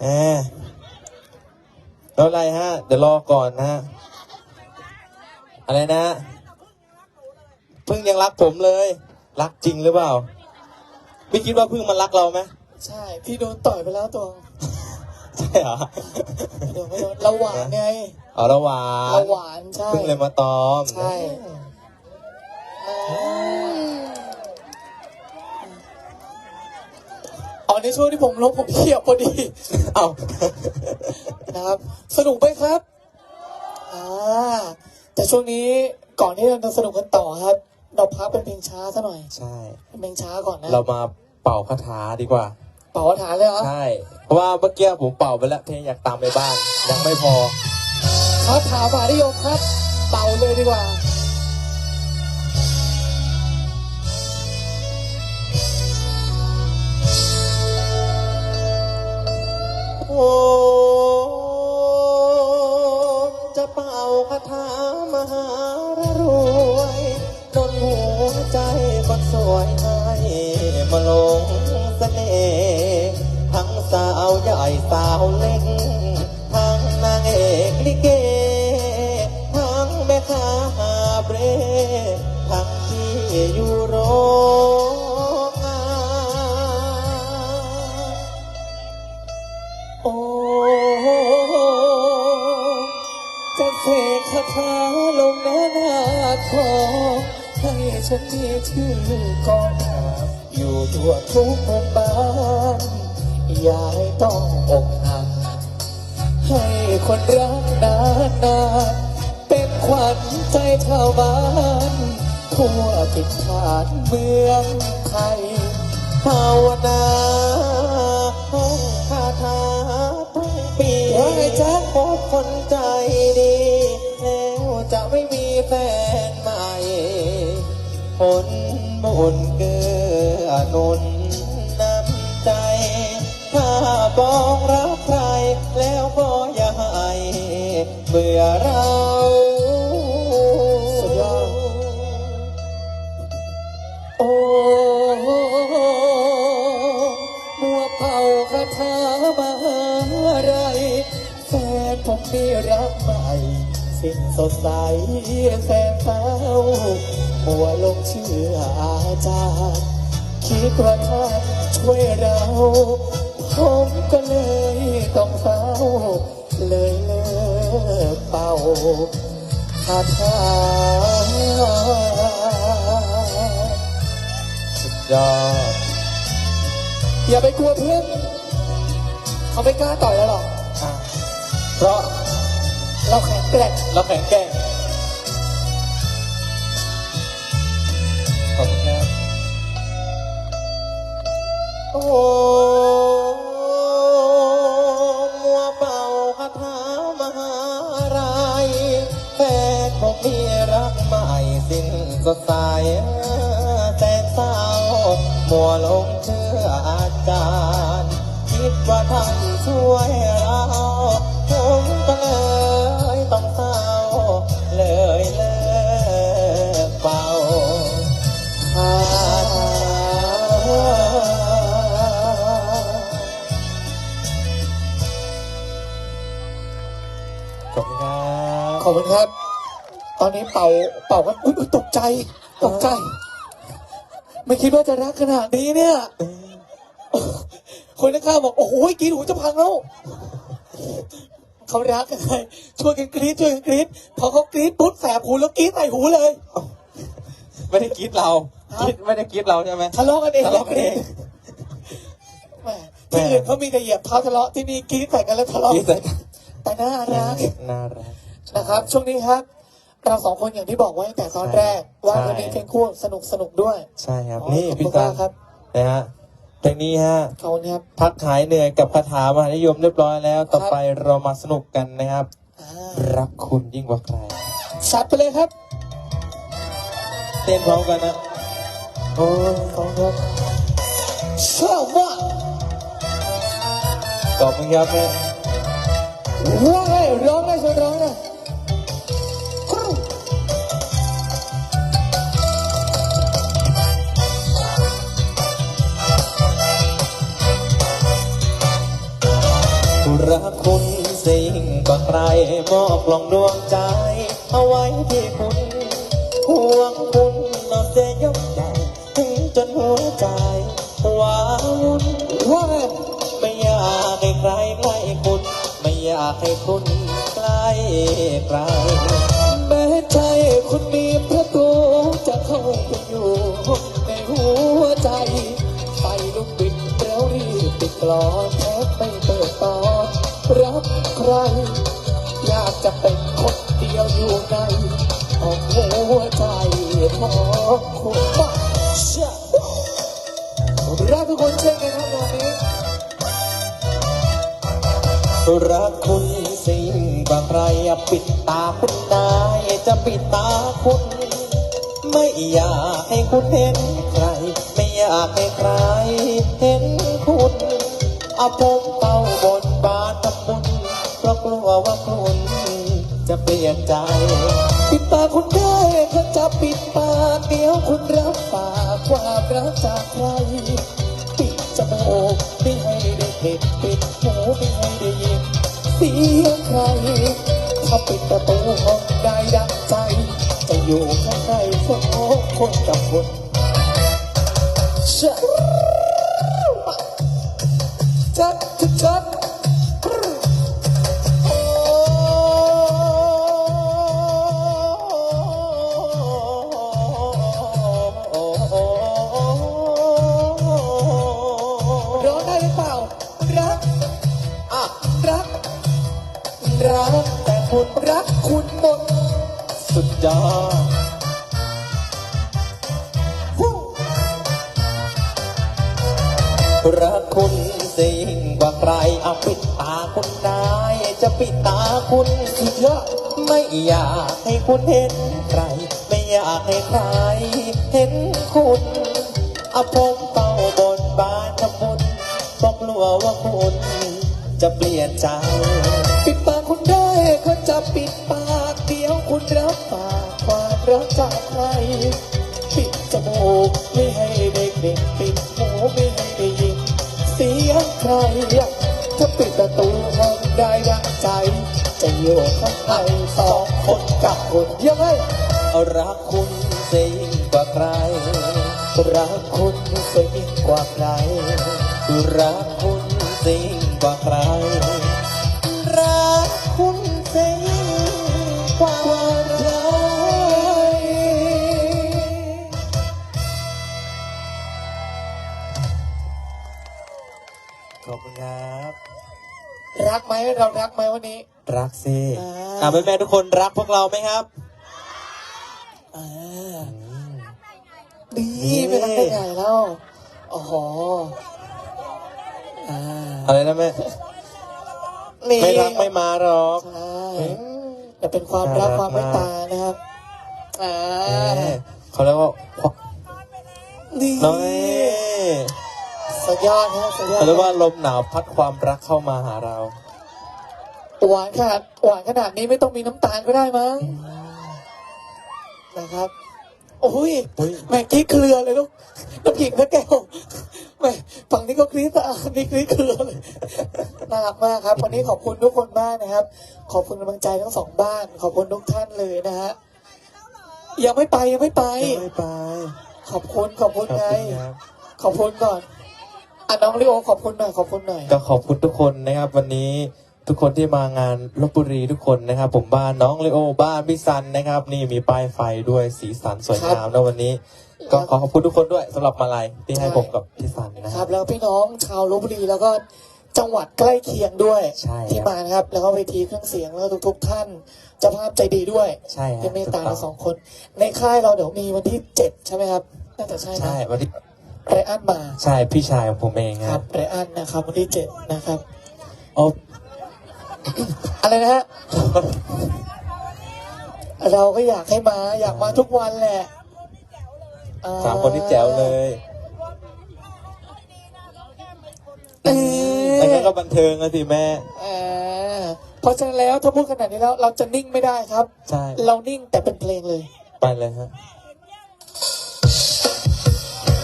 แหมแล้วอะไรฮะ เดี๋ยวรอก่อนนะฮะอะไรนะเพิ่งยังรักผมเลย รักจริงหรือเปล่า พี่คิดว่าเพิ่งมันรักเราไหมใช่ พี่โดนต่อยไปแล้วตัวใช่เหรอโดนไม่โดนเราหวานไงเอาละหวานเราหวานใช่เพิ่งเลยมาตอมใช่อ๋อ ในช่วงที่ผมลบผมเขียบพอดี เอานะครับ สนุกไหมครับอ่าแต่ช่วงนี้ก่อนที่เราจะสนุกกันต่อครับ เราพักเป็นเพลงช้าซะหน่อยใช่ เป็นเพลงช้าก่อนนะเรามาเป่าคาถาดีกว่า เป่าฐานเลยเหรอใช่ เพราะว่าเมื่อกี้ผมเป่าไปแล้วเพลงอยากตามไปบ้านยังไม่พอคาถาบาริยมครับ เป่าเลยดีกว่า โอ้จะเป่าคาถามหารวยดนหัวใจคนสวยให้มาลงเสน่ห์ทั้งสาวใหญ่สาวเล็ก บ้านยาให้ต้องอกหักให้คนรักนานนานเป็นขวัญใจชาวบ้านทั่วติดฐานเมืองไทยภาวนาห้องคาถาทั้งปีว่าจ๊ะพบคนใจดีแล้วจะไม่มีแฟนใหม่ผลบุญเกื้อนุนนาบอกรักใครแล้วก็อย่าให้เบื่อเราสุดยอดโอ้มัวเป่าคาถามหาอะไรแฟนผมมีรักใหม่สิ้นสดใสแสนเศร้ามัวลงเชื่ออาจารย์คิดว่าท่านช่วยเรา ก็เลยต้องเฝ้า เลยเลิกเป่าคาถาสุดยอดอย่าไปกลัวเพื่อนเขาไม่กล้าต่อยเราหรอก เพราะเราแข็งแกร่งเราแข็งแกร่ง มัวลงเชื่ออาจารย์ คิดว่าท่านช่วยเราผมก็เลยต้องเศร้าเลยเลิกเป่าคาถาขอบคุณครับ ขอบคุณครับ ตอนนี้เป่าเป่ากันอุ๊ยอุ๊ยตกใจ ตกใจ ไม่คิดว่าจะรักขนาดนี้เนี่ย คนข้างๆบอก โอ้โหกรีดหูจะพังแล้วเขารักกันไงช่วยกันกรี๊ดช่วยกันกรี๊ดพอเขากรี๊ดปุ๊บแสบหูแล้วกรี๊ดใส่หูเลยไม่ได้คิดเราครับคิดไม่ได้คิดเราใช่ไหมทะเลาะกันเองทะเลาะกันเองแหมที่อื่นเขามีแต่เหยียบเท้าทะเลาะที่นี่กรี๊ดใส่กันแล้วทะเลาะคิดใส่กันแต่น่ารักน่ารักนะครับ ช่วงนี้ครับ เราสองคนอย่างที่บอกไว้ตั้งแต่ตอนแรก ว่าใช่วันนี้เพลงคู่สนุกสนุกด้วย ใช่ครับอ๋อนี่ขอบคุณพี่ซันมากครับนะฮะเพลงนี้ฮะขอบคุณครับพักหายเหนื่อยกับคาถามหานิยมเรียบร้อยแล้ว ต่อไปเรามาสนุกกันนะครับอ่ารักคุณยิ่งกว่าใครชัดไปเลยครับเต้นพร้อมกันนะโอ้ยขอบคุณครับชอบมากขอบคุณครับแม่ว่าไงร้องได้ชวนร้องได้ก รักคุณสิ่งกว่าใครมอบกล่องดวงใจ เอาไว้ที่คุณห่วงคุณนอนเสียยกใหญ่ถึงจนหัวใจว้าวุ่นว่าไม่อยากให้ใครใกล้คุณ ไม่อยากให้คุณใกล้ใครแม้ใจคุณมีประตูจะเข้าไปอยู่ในหัวใจ ไฟลุกบิดแล้วรีบปิดกลอน บใคร อยากจะเป็นคนเดียวอยู่ในห้องหัวใจของคุณมาเชื่อรักทุกคนเช่นกันครับวันนี้รักคุณสิ่งกว่าใครปิดตาคุณได้จะปิดตาคุณ ไม่อยากให้คุณเห็นใคร ไม่อยากให้ใคร เห็นคุณเอาผมเต้าบนบานทำบุ กลัวว่าคุณจะเปลี่ยนใจ ปิดตากคุณได้ก็จะปิดปากเดียวคุณรับฝากความรักจากใคร ปิดจมูกไม่ให้ได้กลิ่นปิดหูไม่ให้ได้ยินเสียงใครถ้าปิดประตูห้องได้ดังใจ จะอยู่ข้างในสองคนกับคุณชัด สุดยอดรักคุณสิ่งกว่าใครเอาปิดตาคุณได้ จะปิดตาคุณสุดยอดไม่อยากให้คุณเห็นใคร ไม่อยากให้ใคร เห็นคุณเอาผมเป่าบนบานทำบุญเพราะกลัวว่าคุณจะเปลี่ยนใจ ปิดปากคุณได้ก็จะปิดปาก คุณรับปากความรักจากใครปิดจมูกไม่ให้ได้กลิ่นปิดหูไม่ให้ได้ยินเสียงใคร ถ้าปิดประตูห้องได้ดังใจ จะอยู่ข้างในสองคนกับคุณยังไงรักคุณสิ่งกว่าใครรักคุณยิ่งกว่าใคร รักคุณสิ่งกว่าใคร ขอบคุณครับ รักไหมเรารักไหมวันนี้ รักสิอ่าอ่าแม่ๆทุกคนรักพวกเราไหมครับอ่านี่ไม่รักได้ไงแล้วโอ้โหอ่าอะไรนะแม่นี่ไม่รักไม่มาหรอกใช่แต่เป็นความรักความเมตตานะครับอ่าเอ๊ะเขาเรียกว่านี่น้อย สุดยอดครับสุดยอดเขาเรียกว่าลมหนาวพัดความรักเข้ามาหาเราหวานขนาดหวานขนาดนี้ไม่ต้องมีน้ำตาลก็ได้มั้งนะครับ โอ้ยอุ๊ยแม่งกรีดเครือเลยลูกน้ำขิงพระแก้วแม่ฝั่งนี้ก็กรีดสะอาดนี่กรีดเครือเลยน่ารักมากครับ วันนี้ขอบคุณทุกคนมากนะครับ ขอบคุณกำลังใจทั้งสองบ้าน ขอบคุณทุกท่านเลยนะฮะยังไม่ไปยังไม่ไปยังไม่ไป ขอบคุณขอบคุณขอบไงคุณครับขอบคุณก่อน อะน้องลิโอขอบคุณหน่อยขอบคุณหน่อย ก็ขอบคุณทุกคนนะครับ วันนี้ทุกคนที่มางานลบบุรีทุกคนนะครับ ผมบ้านน้องเลโอบ้านพี่ซันนะครับ นี่มีป้ายไฟด้วยสีสันสวยงามนะวันนี้ ก็ขอขอบคุณทุกคนด้วยสำหรับมาลัยที่ให้ผมกับพี่ซันนะคครัรับ บ แล้วพี่น้องชาวลบบุรีแล้วก็จังหวัดใกล้เคียงด้วย ใช่ที่ครับมานะครับ แล้วก็เวทีเครื่องเสียงแล้วทุกๆท่านเจ้าภาพใจดีด้วยใช่ครัที่บเมตตาถูกต้เราสองคน ในค่ายเราเดี๋ยวมีวันที่เจ็ดใช่ไหมครับ น่าจะใช่นะ ใช่วันที่ ไรอันมาใช่พี่ชายของผมเองคครัรับบไรอันนะครับวันที่เจ็ดนะครับ โอ้อะไรนะฮะ เราก็อยากให้มา อยากมาทุกวันแหละอ่สามคนที่แจ๋วเลยเอ๊ะไอ้นั่นก็บันเทิงอะสิแม่อ่าเพราะฉะนั้นแล้วถ้าพูดขนาดนี้แล้ว เราจะนิ่งไม่ได้ครับ ใช่ เรานิ่งแต่เป็นเพลงเลย ไปเลยฮะ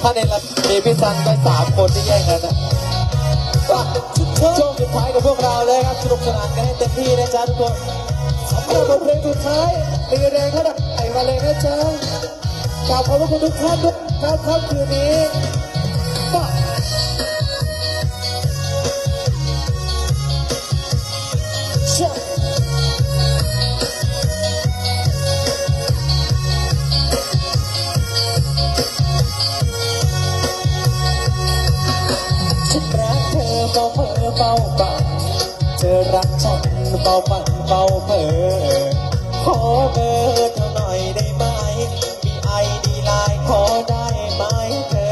ถ้าในรัฐมีพี่ซันไปสามคนที่แย่งกันนะว่าช่วงสุดท้ายกับพวกเราเลยครับสนุกสนานกันให้เต็มที่นะจ๊ะทุกคนสำหรับบทเพลงสุดท้ายมีแรงขนาดไอ้มาเลยนะจ๊ะกราบขอบพระคุณทุกท่านด้วยครับค่ำคืนนี้าฝันเบาเพ้อขอเบอร์เธอหน่อยได้ไหมมีไอดีไลน์ขอได้ไหมเธอ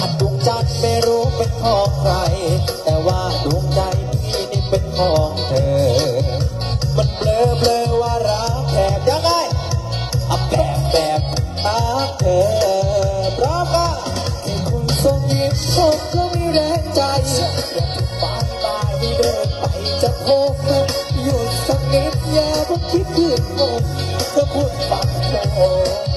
อัดดวงจันทร์ไม่รู้เป็นของใคร แต่ว่าดวงใจพี่นี่เป็นของเธอ เธอพู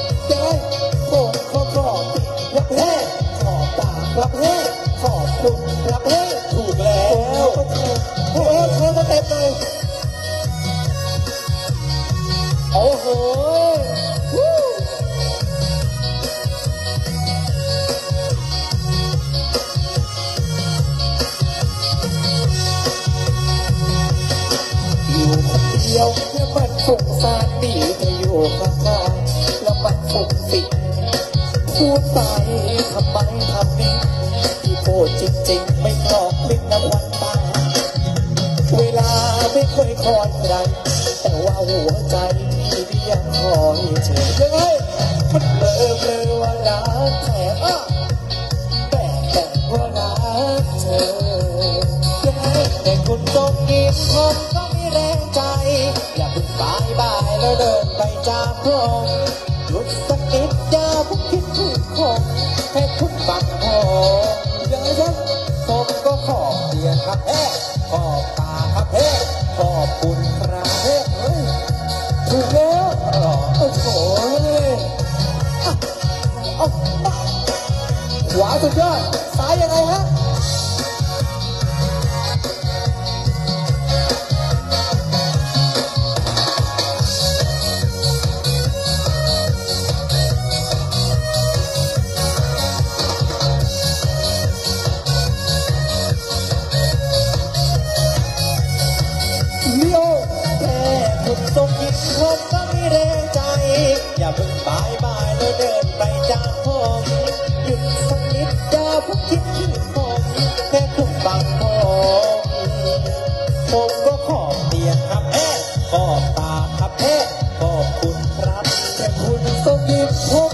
ครับแค่คุณต้อ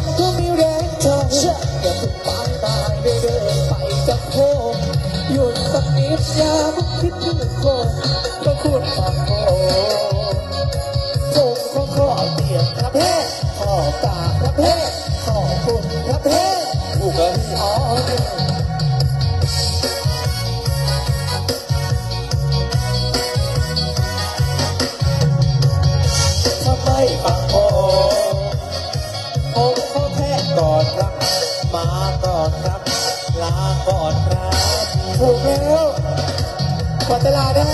ก่อนครับ ลาก่อนครับถูกแล้วกว่าจะลาได้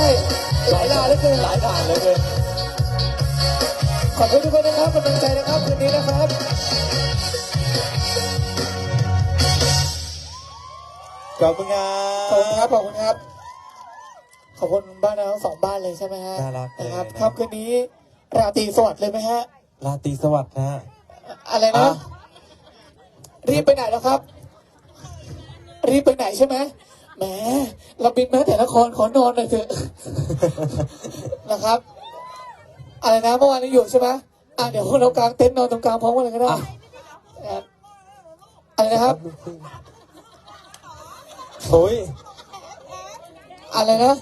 หลายลาเหลือเกินหลายด่านเหลยเกินขอบคุณทุกคนนะครับกำลังใจนะครับคืนนี้นะครับขอบคุณครัขอบคุณครับขอบคุณครับ ขอบคุณบ้านเราทั้งสองบ้านเลยใช่ไหมฮะน่ารักเลยนะครับ นะ ครับคืนนี้ราตรีสวัสดิ์เลยไหมฮะลาตรีสวัสดิ์นะฮะอะไรนะ อะ รีบไปไหนแล้วครับ รีบไปไหนใช่ไหมแหมเราบินมาแต่ละครขอนอนหน่อยเถอะนะครับ อะไรนะเมื่อวานนี้อยู่ใช่ไหมอะเดี๋ยวเรากางเต็นท์นอนตรงกลางพร้อมกันเลยก็ได้อะนะครับอะไรนะครับโอ้ยอะไรนะ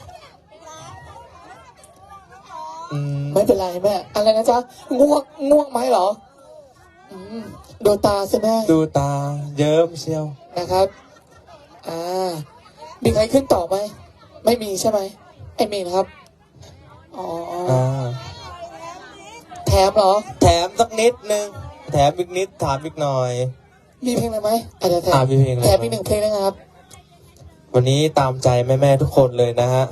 อืมไม่เป็นไรแม่อะไรนะจ๊ะง่วงง่วงไหมเหรออืม ดูตาสิแม่ดูตา เยิ้มเชียวนะครับ อ่า มีใครขึ้นต่อไหม ไม่มีใช่ไหมไอ้มีนะครับ อ๋อ อ่า แถมเหรอ แถมสักนิดนึง แถมอีกนิด ถามอีกหน่อย มีเพลงอะไรไหมอาจจะเดี๋ยวแถอ่ามมีเพลงอะไร แถมอีกหนึ่งเพลงนะครับแวันนี้ตามใจแม่ๆทุกคนเลยนะฮะ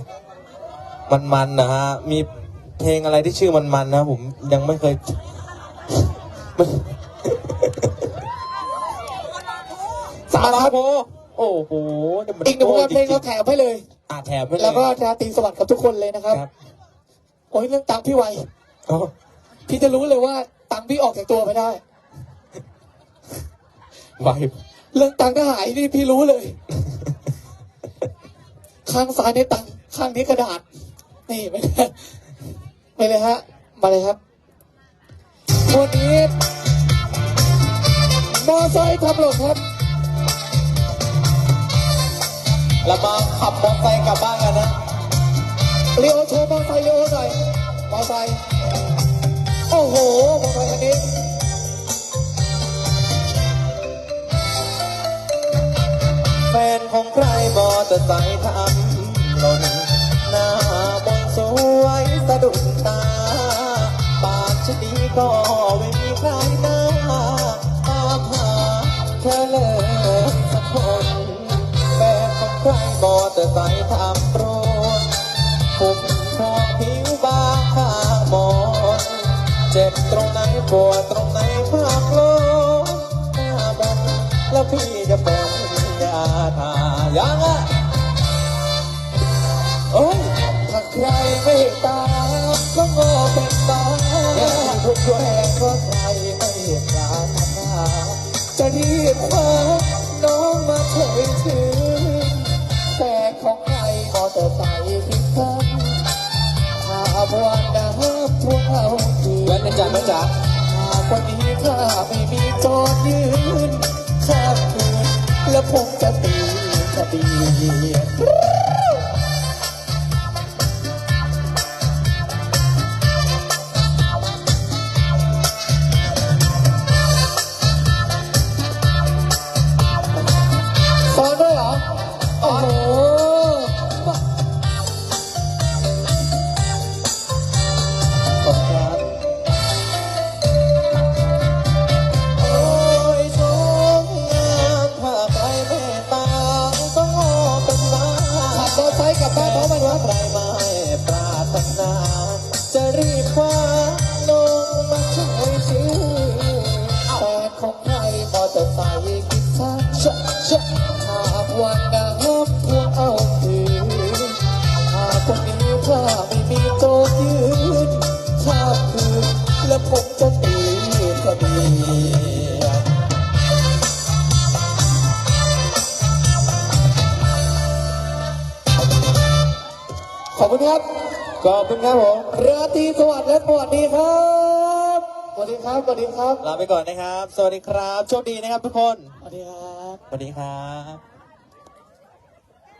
มันๆนะฮะ มีเพลงอะไรที่ชื่อมันๆนะผมยังไม่เคย สามครับโโอ้โหเดี๋ยวมันอีกหนึ่งผลงานเพลงเราแถมให้เลยอ่าแถมไปเลยแล้วก็ราตรีสวัสดิ์กับทุกคนเลยนะครับครับโอ้ยเรื่องตังค์พี่ไวอ๋อพี่จะรู้เลยว่าตังค์พี่ออกจากตัวไม่ได้ไวเรื่องตังค์ถ้าหายนี่พี่รู้เลย ข้างซ้ายในตังค์ข้างนี้กระดาษ นี่ไม่ได้ไปเลยฮะมาเลยครับวันนี้มอไซค์ทำหล่นครับ เรามาขับมอเตอร์ไซค์กลับบ้านกันนะเรียวโชว์มอเตอร์ไซค์เรียวหน่อยมอเตอร์ไซค์โอ้โหมอไซค์คันนี้แฟนของใครมอเตอร์ไซค์ทำหล่นหน้ามนสวยสะดุดตา ปากชะดีก็ไม่มีใครหน้าตามหาเธอเลยสักคน เตอร์ไซค์ทำโปรดผมพองผิวบางข้างมอนเจ็บตรงไหนปวดตรงไหนภาคโลงหน้าบนแล้วพี่จะเป็นยาทายังอะโอ้ยถ้าใครไม่ตามก็โง่เป็นบ้าทุกแร วันนี้ข้าไม่มีจทย์ยืนข้ามคืนแล้วผมจะตีคดี ครับ ขอบคุณครับผมราตรีสวัสดิ์และสวัสดีครับสวัสดีครับสวัสดีครับ ลาไปก่อนนะครับ สวัสดีครับ โชคดีนะครับทุกคน สวัสดีครับ สวัสดีครับ